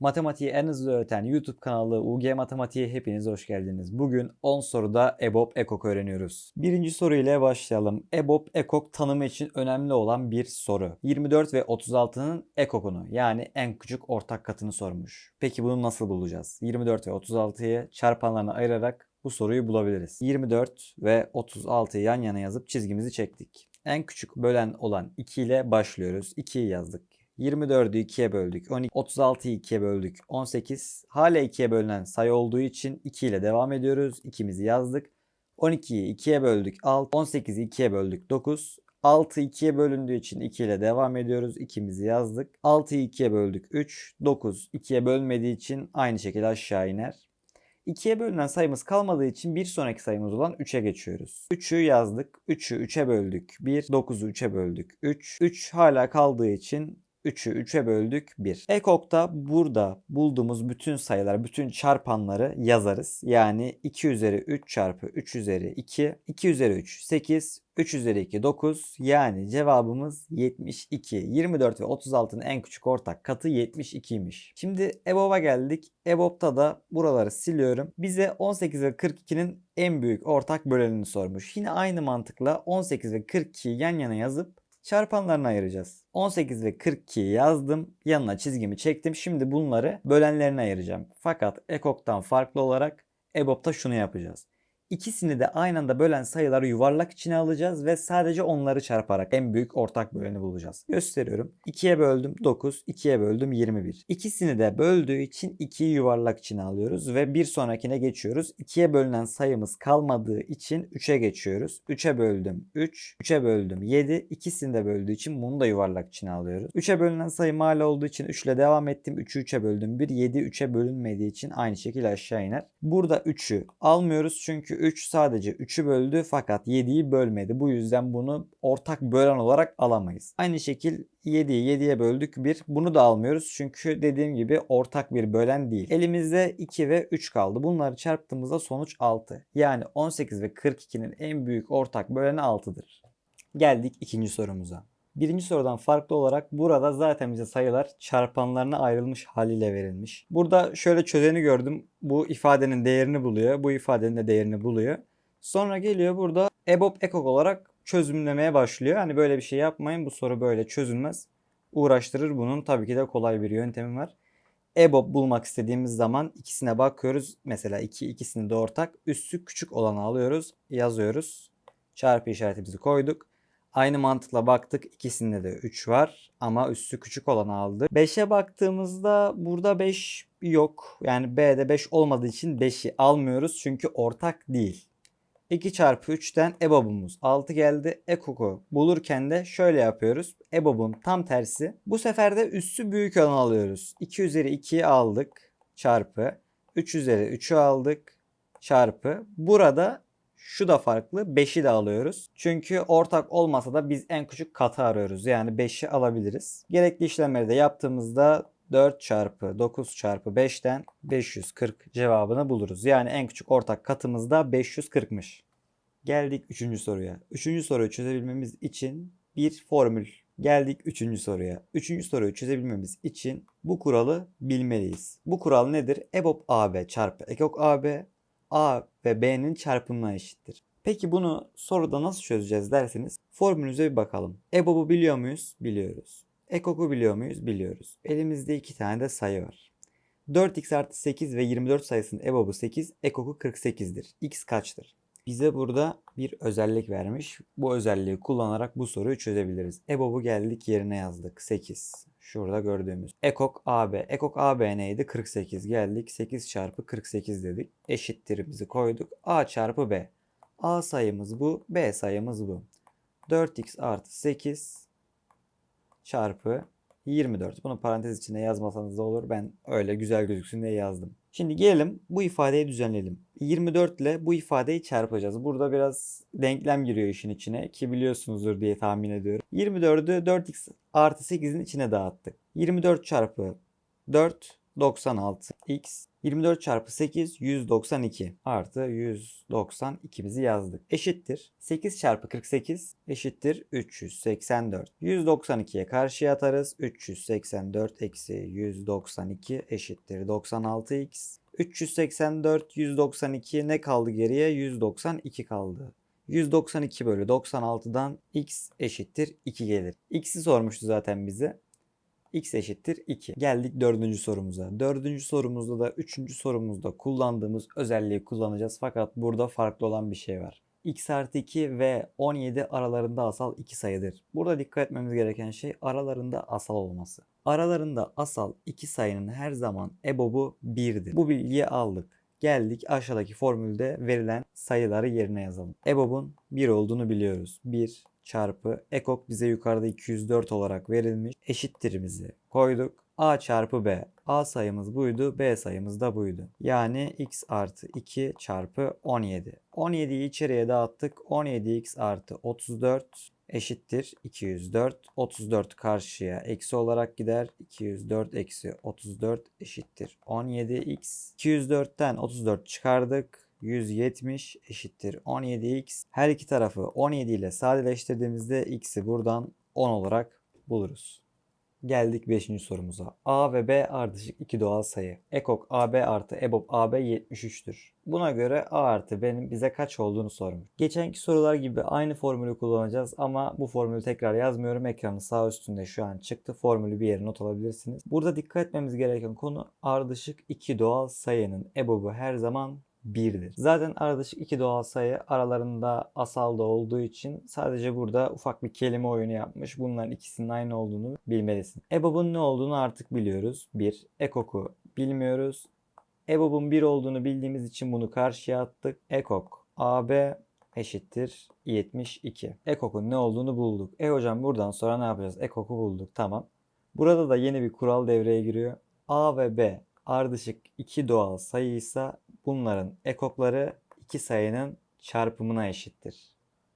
Matematiği en hızlı öğreten YouTube kanalı UG Matematiğe hepiniz hoş geldiniz. Bugün 10 soruda EBOB EKOK öğreniyoruz. Birinci soru ile başlayalım. EBOB EKOK tanımı için önemli olan bir soru. 24 ve 36'nın EKOK'unu yani en küçük ortak katını sormuş. Peki bunu nasıl bulacağız? 24 ve 36'yı çarpanlarına ayırarak bu soruyu bulabiliriz. 24 ve 36'yı yan yana yazıp çizgimizi çektik. En küçük bölen olan 2 ile başlıyoruz. 2'yi yazdık. 24'ü 2'ye böldük. 12, 36'yı 2'ye böldük. 18. Hala 2'ye bölünen sayı olduğu için 2 ile devam ediyoruz. 2'mizi yazdık. 12'yi 2'ye böldük. 6. 18'i 2'ye böldük. 9. 6 2'ye bölündüğü için 2 ile devam ediyoruz. 2'mizi yazdık. 6'yı 2'ye böldük. 3. 9 2'ye bölmediği için aynı şekilde aşağı iner. 2'ye bölünen sayımız kalmadığı için bir sonraki sayımız olan 3'e geçiyoruz. 3'ü yazdık. 3'ü 3'e böldük. 1. 9'u 3'e böldük. 3. 3 hala kaldığı için 3'ü 3'e böldük 1. EKOK'ta burada bulduğumuz bütün sayılar, bütün çarpanları yazarız. Yani 2 üzeri 3 çarpı 3 üzeri 2, 2 üzeri 3 8, 3 üzeri 2 9 yani cevabımız 72. 24 ve 36'nın en küçük ortak katı 72'ymiş. Şimdi EBOB'a geldik. EBOB'ta da buraları siliyorum. Bize 18 ve 42'nin en büyük ortak bölenini sormuş. Yine aynı mantıkla 18 ve 42'yi yan yana yazıp çarpanlarına ayıracağız. 18 ve 42'yi yazdım. Yanına çizgimi çektim. Şimdi bunları bölenlerine ayıracağım. Fakat EKOK'tan farklı olarak EBOB'ta şunu yapacağız. İkisini de aynı anda bölen sayıları yuvarlak içine alacağız ve sadece onları çarparak en büyük ortak böleni bulacağız. Gösteriyorum. 2'ye böldüm 9, 2'ye böldüm 21. İkisini de böldüğü için 2'yi yuvarlak içine alıyoruz ve bir sonrakine geçiyoruz. 2'ye bölünen sayımız kalmadığı için 3'e geçiyoruz. 3'e böldüm 3, 3'e böldüm 7. İkisini de böldüğü için bunu da yuvarlak içine alıyoruz. 3'e bölünen sayım hala olduğu için 3 ile devam ettim. 3'ü 3'e böldüm 1, 7 3'e bölünmediği için aynı şekilde aşağı iner. Burada 3'ü almıyoruz çünkü 3 sadece 3'ü böldü fakat 7'yi bölmedi. Bu yüzden bunu ortak bölen olarak alamayız. Aynı şekil 7'yi 7'ye böldük 1. Bunu da almıyoruz çünkü dediğim gibi ortak bir bölen değil. Elimizde 2 ve 3 kaldı. Bunları çarptığımızda sonuç 6. Yani 18 ve 42'nin en büyük ortak böleni 6'dır. Geldik ikinci sorumuza. Birinci sorudan farklı olarak burada zaten bize sayılar çarpanlarına ayrılmış haliyle verilmiş. Burada şöyle çözeni gördüm. Bu ifadenin değerini buluyor. Bu ifadenin de değerini buluyor. Sonra geliyor burada EBOB ekok olarak çözümlemeye başlıyor. Hani böyle bir şey yapmayın. Bu soru böyle çözülmez. Uğraştırır bunun. Tabii ki de kolay bir yöntemi var. EBOB bulmak istediğimiz zaman ikisine bakıyoruz. Mesela iki ikisini de ortak. Üssü küçük olanı alıyoruz. Yazıyoruz. Çarpı işaretimizi koyduk. Aynı mantıkla baktık. İkisinde de 3 var ama üstü küçük olanı aldı. 5'e baktığımızda burada 5 yok. Yani B'de 5 olmadığı için 5'i almıyoruz çünkü ortak değil. 2 çarpı 3'ten EBOB'umuz 6 geldi. EKOK'u bulurken de şöyle yapıyoruz. EBOB'un tam tersi. Bu sefer de üssü büyük olanı alıyoruz. 2 üzeri 2'yi aldık. Çarpı. 3 üzeri 3'ü aldık. Çarpı. Burada şu da farklı. 5'i de alıyoruz. Çünkü ortak olmasa da biz en küçük katı arıyoruz. Yani 5'i alabiliriz. Gerekli işlemleri de yaptığımızda 4 çarpı 9 çarpı 5'ten 540 cevabını buluruz. Yani en küçük ortak katımız da 540'mış. Geldik 3. soruya. 3. soruyu çözebilmemiz için bir formül. Geldik 3. soruya. 3. soruyu çözebilmemiz için bu kuralı bilmeliyiz. Bu kural nedir? EBOB AB çarpı EKOK AB A ve B'nin çarpımına eşittir. Peki bunu soruda nasıl çözeceğiz derseniz formülümüze bir bakalım. EBOB'u biliyor muyuz? Biliyoruz. EKOK'u biliyor muyuz? Biliyoruz. Elimizde iki tane de sayı var. 4x artı 8 ve 24 sayısının EBOB'u 8, EKOK'u 48'dir. X kaçtır? Bize burada bir özellik vermiş. Bu özelliği kullanarak bu soruyu çözebiliriz. EBOB'u geldik yerine yazdık. 8. Şurada gördüğümüz. Ekok AB. Ekok AB neydi? 48 geldik. 8 çarpı 48 dedik. Eşittirimizi koyduk. A çarpı B. A sayımız bu. B sayımız bu. 4x artı 8 çarpı 24. Bunu parantez içinde yazmasanız da olur. Ben öyle güzel gözüksün diye yazdım. Şimdi gelelim bu ifadeyi düzenleyelim. 24 ile bu ifadeyi çarpacağız. Burada biraz denklem giriyor işin içine ki biliyorsunuzdur diye tahmin ediyorum. 24'ü 4x artı 8'in içine dağıttık. 24 çarpı 4 96 x 24 çarpı 8 192 artı 192 bizi yazdık. Eşittir. 8 çarpı 48 eşittir 384. 192'ye karşıya atarız. 384 eksi 192 eşittir 96x. 384 192 ne kaldı geriye? 192 kaldı. 192 bölü 96'dan x eşittir 2 gelir. X'i sormuştu zaten bize x eşittir 2. Geldik dördüncü sorumuza. Dördüncü sorumuzda da üçüncü sorumuzda kullandığımız özelliği kullanacağız. Fakat burada farklı olan bir şey var. x artı 2 ve 17 aralarında asal iki sayıdır. Burada dikkat etmemiz gereken şey aralarında asal olması. Aralarında asal iki sayının her zaman ebobu 1'dir. Bu bilgiyi aldık. Geldik aşağıdaki formülde verilen sayıları yerine yazalım. EBOB'un 1 olduğunu biliyoruz. 1 çarpı ekok bize yukarıda 204 olarak verilmiş. Eşittirimizi koyduk. A çarpı B. A sayımız buydu. B sayımız da buydu. Yani x artı 2 çarpı 17. 17'yi içeriye dağıttık. 17x artı 34 eşittir 204. 34 karşıya eksi olarak gider. 204 eksi 34 eşittir 17x. 204'ten 34 çıkardık. 170 eşittir 17x. Her iki tarafı 17 ile sadeleştirdiğimizde x'i buradan 10 olarak buluruz. Geldik 5. sorumuza. A ve B ardışık iki doğal sayı. Ekok AB artı EBOB AB 73'tür. Buna göre A artı B'nin bize kaç olduğunu sormuş. Geçenki sorular gibi aynı formülü kullanacağız ama bu formülü tekrar yazmıyorum. Ekranın sağ üstünde şu an çıktı. Formülü bir yere not alabilirsiniz. Burada dikkat etmemiz gereken konu ardışık iki doğal sayının EBOB'u her zaman 1'dir. Zaten ardışık iki doğal sayı aralarında asal da olduğu için sadece burada ufak bir kelime oyunu yapmış. Bunların ikisinin aynı olduğunu bilmelisin. EBOB'un ne olduğunu artık biliyoruz. 1. Ekok'u bilmiyoruz. EBOB'un 1 olduğunu bildiğimiz için bunu karşıya attık. Ekok AB eşittir 72. Ekok'un ne olduğunu bulduk. E hocam buradan sonra ne yapacağız? Ekok'u bulduk. Tamam. Burada da yeni bir kural devreye giriyor. A ve B ardışık iki doğal sayıysa bunların ekokları iki sayının çarpımına eşittir.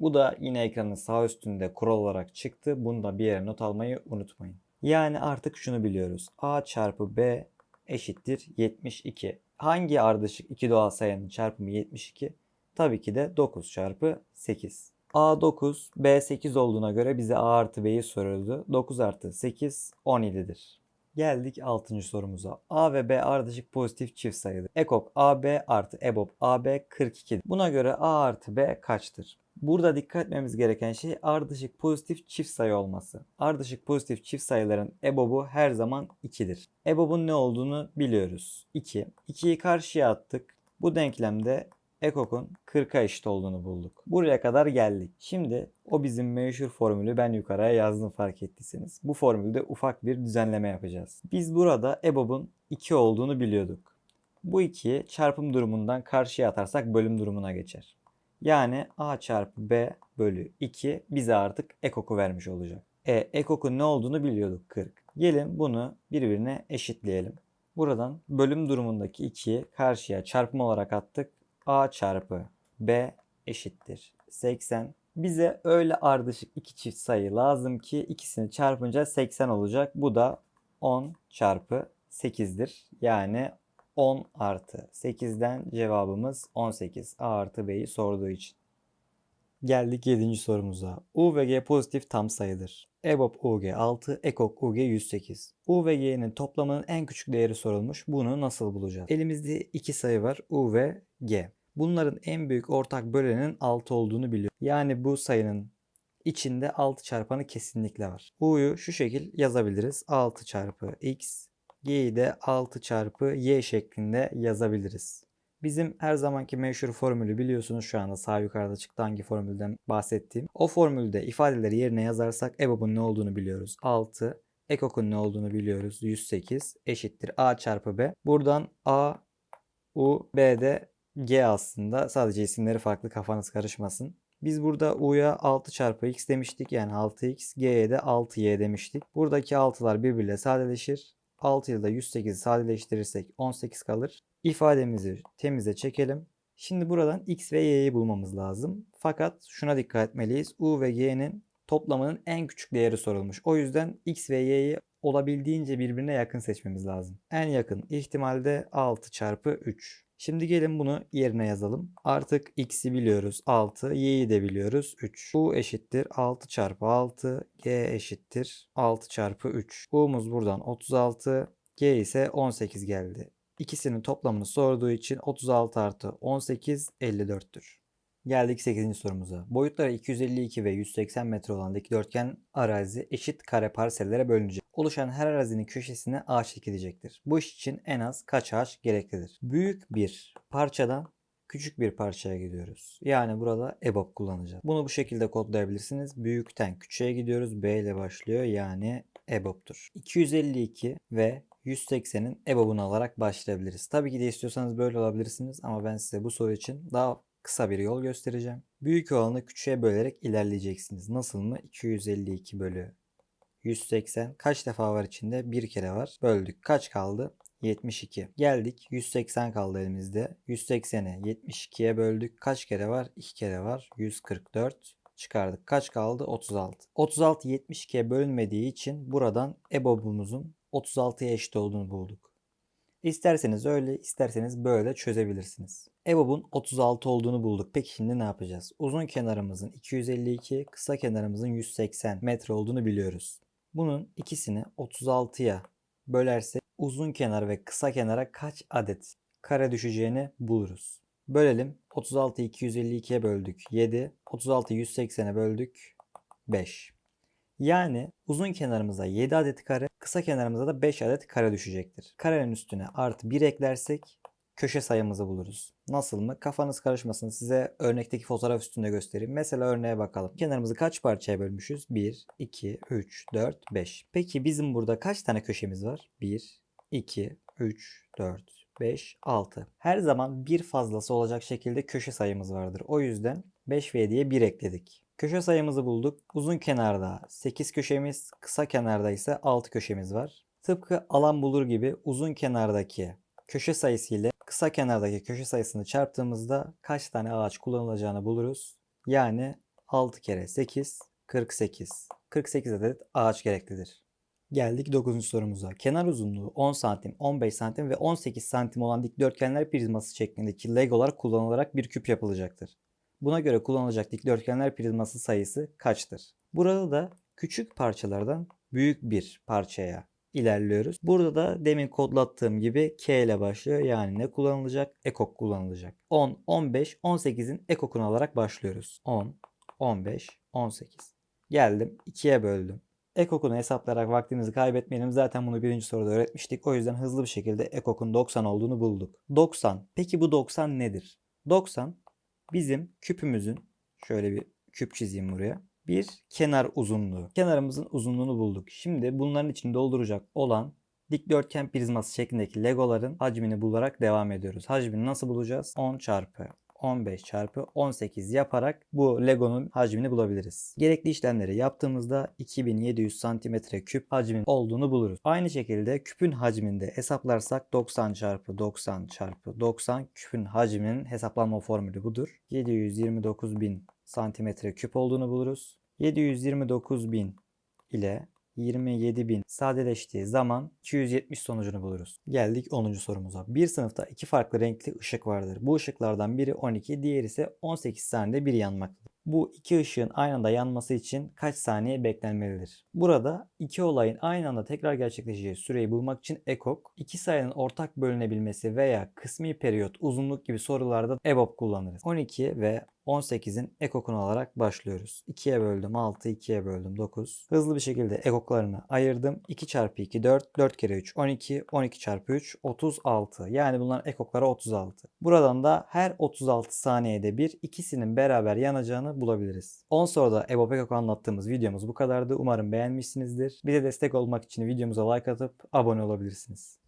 Bu da yine ekranın sağ üstünde kural olarak çıktı. Bunu da bir yere not almayı unutmayın. Yani artık şunu biliyoruz. A çarpı B eşittir 72. Hangi ardışık iki doğal sayının çarpımı 72? Tabii ki de 9 çarpı 8. A 9, B 8 olduğuna göre bize A artı B'yi soruyordu. 9 artı 8 17'dir. Geldik 6. sorumuza. A ve B ardışık pozitif çift sayıdır. Ekok AB artı EBOB AB 42. Buna göre A artı B kaçtır? Burada dikkat etmemiz gereken şey ardışık pozitif çift sayı olması. Ardışık pozitif çift sayıların EBOB'u her zaman 2'dir. EBOB'un ne olduğunu biliyoruz. 2. 2'yi karşıya attık. Bu denklemde ekokun 40'a eşit olduğunu bulduk. Buraya kadar geldik. Şimdi o bizim meşhur formülü ben yukarıya yazdım fark ettiyseniz. Bu formülde ufak bir düzenleme yapacağız. Biz burada EBOB'un 2 olduğunu biliyorduk. Bu 2'yi çarpım durumundan karşıya atarsak bölüm durumuna geçer. Yani A çarpı B bölü 2 bize artık ekoku vermiş olacak. E ekokun ne olduğunu biliyorduk 40. Gelin bunu birbirine eşitleyelim. Buradan bölüm durumundaki 2'yi karşıya çarpım olarak attık. A çarpı B eşittir 80. Bize öyle ardışık iki çift sayı lazım ki ikisini çarpınca 80 olacak. Bu da 10 çarpı 8'dir. Yani 10 artı 8'den cevabımız 18. A artı B'yi sorduğu için. Geldik 7. sorumuza. U ve G pozitif tam sayıdır. EBOB UG 6, EKOK UG 108. U ve G'nin toplamının en küçük değeri sorulmuş. Bunu nasıl bulacağız? Elimizde iki sayı var. U ve G. Bunların en büyük ortak bölenin 6 olduğunu biliyoruz. Yani bu sayının içinde 6 çarpanı kesinlikle var. U'yu şu şekil yazabiliriz. 6 çarpı x, G'yi de 6 çarpı y şeklinde yazabiliriz. Bizim her zamanki meşhur formülü biliyorsunuz şu anda sağ yukarıda çıktı hangi formülden bahsettiğim. O formülde ifadeleri yerine yazarsak EBOB'un ne olduğunu biliyoruz. 6, EKOK'un ne olduğunu biliyoruz. 108 eşittir A çarpı B. Buradan A, U, B de G aslında. Sadece isimleri farklı kafanız karışmasın. Biz burada U'ya 6 çarpı x demiştik. Yani 6x. G'ye de 6y demiştik. Buradaki 6'lar birbiriyle sadeleşir. 6 ile 108'i sadeleştirirsek 18 kalır. İfademizi temize çekelim. Şimdi buradan x ve y'yi bulmamız lazım. Fakat şuna dikkat etmeliyiz. U ve y'nin toplamının en küçük değeri sorulmuş. O yüzden x ve y'yi olabildiğince birbirine yakın seçmemiz lazım. En yakın ihtimalde 6 çarpı 3. Şimdi gelin bunu yerine yazalım. Artık x'i biliyoruz 6, y'yi de biliyoruz 3. u eşittir 6 çarpı 6, g eşittir 6 çarpı 3. u'muz buradan 36, g ise 18 geldi. İkisinin toplamını sorduğu için 36 artı 18 54'tür. Geldik 8. sorumuza. Boyutları 252 ve 180 metre olan dikdörtgen arazi eşit kare parsellere bölünecek. Oluşan her arazinin köşesine ağaç dikilecektir. Bu iş için en az kaç ağaç gereklidir? Büyük bir parçadan küçük bir parçaya gidiyoruz. Yani burada EBOB kullanacağız. Bunu bu şekilde kodlayabilirsiniz. Büyükten küçüğe gidiyoruz. B ile başlıyor. Yani EBOB'tur. 252 ve 180'in EBOB'unu alarak başlayabiliriz. Tabii ki de istiyorsanız böyle olabilirsiniz ama ben size bu soru için daha kısa bir yol göstereceğim. Büyük olanı küçüğe bölerek ilerleyeceksiniz. Nasıl mı? 252 bölü 180 kaç defa var içinde? Bir kere var. Böldük. Kaç kaldı? 72. Geldik 180 kaldı elimizde. 180'i 72'ye böldük. Kaç kere var? 2 kere var. 144 çıkardık. Kaç kaldı? 36. 36 72'ye bölünmediği için buradan EBOB'umuzun 36'ya eşit olduğunu bulduk. İsterseniz öyle, isterseniz böyle çözebilirsiniz. EBOB'un 36 olduğunu bulduk. Peki şimdi ne yapacağız? Uzun kenarımızın 252, kısa kenarımızın 180 metre olduğunu biliyoruz. Bunun ikisini 36'ya bölersek uzun kenar ve kısa kenara kaç adet kare düşeceğini buluruz. Bölelim. 36 252'ye böldük 7. 36 180'e böldük 5. Yani uzun kenarımıza 7 adet kare, kısa kenarımıza da 5 adet kare düşecektir. Karenin üstüne artı 1 eklersek köşe sayımızı buluruz. Nasıl mı? Kafanız karışmasın. Size örnekteki fotoğraf üstünde göstereyim. Mesela örneğe bakalım. Kenarımızı kaç parçaya bölmüşüz? 1, 2, 3, 4, 5. Peki bizim burada kaç tane köşemiz var? 1, 2, 3, 4, 5, 6. Her zaman bir fazlası olacak şekilde köşe sayımız vardır. O yüzden 5 v diye 1 ekledik. Köşe sayımızı bulduk. Uzun kenarda 8 köşemiz, kısa kenarda ise 6 köşemiz var. Tıpkı alan bulur gibi uzun kenardaki köşe sayısı ile kısa kenardaki köşe sayısını çarptığımızda kaç tane ağaç kullanılacağını buluruz. Yani 6 kere 8, 48. 48 adet ağaç gereklidir. Geldik 9. sorumuza. Kenar uzunluğu 10 santim, 15 santim ve 18 santim olan dikdörtgenler prizması şeklindeki legolar kullanılarak bir küp yapılacaktır. Buna göre kullanılacak dikdörtgenler prizması sayısı kaçtır? Burada da küçük parçalardan büyük bir parçaya ilerliyoruz. Burada da demin kodlattığım gibi K ile başlıyor. Yani ne kullanılacak? Ekok kullanılacak. 10, 15, 18'in ekokunu alarak başlıyoruz. 10, 15, 18. Geldim 2'ye böldüm. Ekokunu hesaplayarak vaktimizi kaybetmeyelim. Zaten bunu birinci soruda öğretmiştik. O yüzden hızlı bir şekilde ekokun 90 olduğunu bulduk. 90. Peki bu 90 nedir? 90 bizim küpümüzün şöyle bir küp çizeyim buraya. Bir kenar uzunluğu. Kenarımızın uzunluğunu bulduk. Şimdi bunların içini dolduracak olan dikdörtgen prizması şeklindeki legoların hacmini bularak devam ediyoruz. Hacmini nasıl bulacağız? 10 çarpı 15 çarpı 18 yaparak bu Lego'nun hacmini bulabiliriz. Gerekli işlemleri yaptığımızda 2700 santimetre küp hacmin olduğunu buluruz. Aynı şekilde küpün hacminde hesaplarsak 90 çarpı 90 çarpı 90 küpün hacminin hesaplanma formülü budur. 729.000 santimetre küp olduğunu buluruz. 729.000 ile 27.000 sadeleştiği zaman 270 sonucunu buluruz. Geldik 10. sorumuza. Bir sınıfta iki farklı renkli ışık vardır. Bu ışıklardan biri 12, diğeri ise 18 saniyede bir yanmaktadır. Bu iki ışığın aynı anda yanması için kaç saniye beklenmelidir? Burada iki olayın aynı anda tekrar gerçekleşeceği süreyi bulmak için ekok, iki sayının ortak bölünebilmesi veya kısmi periyot, uzunluk gibi sorularda EBOB kullanırız. 12 ve 18'in ekokunu alarak başlıyoruz. 2'ye böldüm 6, 2'ye böldüm 9. Hızlı bir şekilde ekoklarını ayırdım. 2 çarpı 2 4, 4 kere 3 12, 12 çarpı 3 36. Yani bunların ekokları 36. Buradan da her 36 saniyede bir ikisinin beraber yanacağını bulabiliriz. 10 soruda EBOB ekok anlattığımız videomuz bu kadardı. Umarım beğenmişsinizdir. Bize destek olmak için videomuza like atıp abone olabilirsiniz.